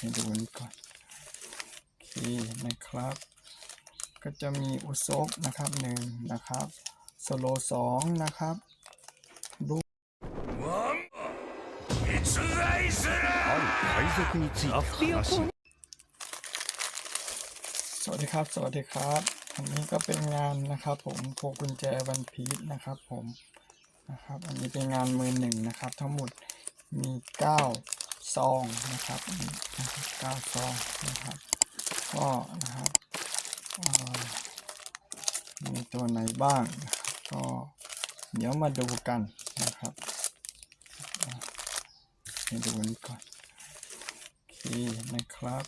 ให้ดูนี้ก่อน โอเคนะครับ ก็จะมีอุซบนะครับหนึ่งนะครับ สโลสองนะครับลูกสวัสดีครับ สวัสดีครับอันนี้ก็เป็นงานนะครับ ผมโพกุญแจวันพีชนะครับผมนะครับ อันนี้เป็นงานมือหนึ่งนะครับ ทั้งหมดมี9 ซองนะครับเก้าซองนะครับก็นะครับมีตัวไหนบ้างก็เดี๋ยวมาดูกันนะครับอะให้ดูนี่ก่อนโอเคนะครับ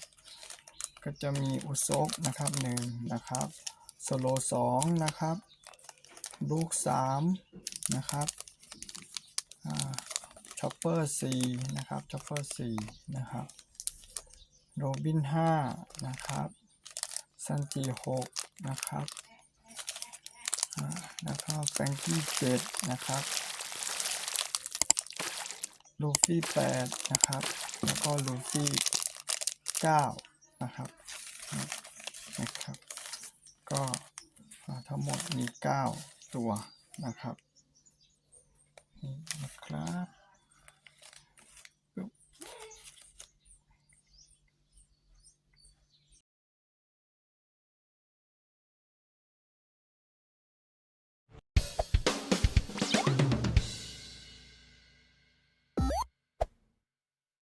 ก็จะมีอุซบนะครับหนึ่งนะครับสโลสองนะครับ ลูกสามนะครับ ช็อปเปอร์สี่นะครับช็อปเปอร์สี่นะครับโรบินห้านะครับซันจีหกนะครับแล้วก็แฟงกี้เจ็ดนะครับลูฟี่แปดนะครับ แล้วก็ลูฟี่เก้านะครับนะครับ ก็ทั้งหมดมี9ตัวนะครับนี่นะครับ